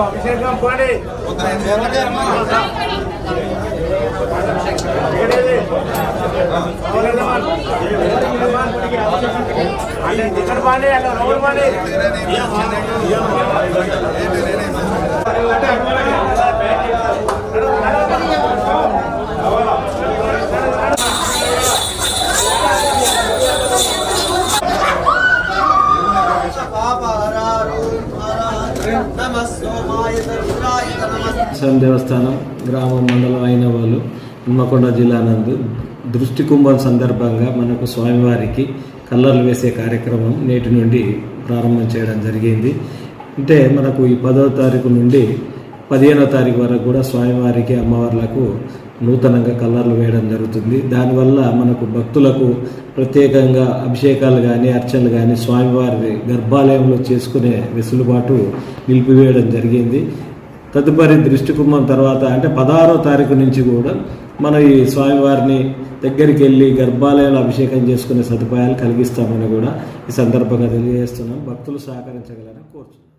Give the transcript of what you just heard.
అభిషేకం పోనీ చికెన్ పాండి అలా రౌల్ పాండి దేవస్థానం గ్రామం మండలం అయిన వాళ్ళు హన్మకొండ జిల్లా నందు దృష్టి కుంభం సందర్భంగా మనకు స్వామివారికి కల్లర్లు వేసే కార్యక్రమం నేటి నుండి ప్రారంభం చేయడం జరిగింది. అంటే మనకు ఈ పదవ తారీఖు నుండి పదిహేనో తారీఖు వరకు కూడా స్వామివారికి అమ్మవార్లకు నూతనంగా కలర్లు వేయడం జరుగుతుంది. దానివల్ల మనకు భక్తులకు ప్రత్యేకంగా అభిషేకాలు కానీ అర్చనలు కానీ స్వామివారి గర్భాలయంలో చేసుకునే వెసులుబాటు నిలిపివేయడం జరిగింది. తదుపరి దృష్టి కుంభం తర్వాత అంటే పదహారో తారీఖు నుంచి కూడా మన ఈ స్వామివారిని దగ్గరికి వెళ్ళి గర్భాలయంలో అభిషేకం చేసుకునే సదుపాయాలు కలిగిస్తామని కూడా ఈ సందర్భంగా తెలియజేస్తున్నాం. భక్తులు సహకరించగలరని కోరుచున్నాం.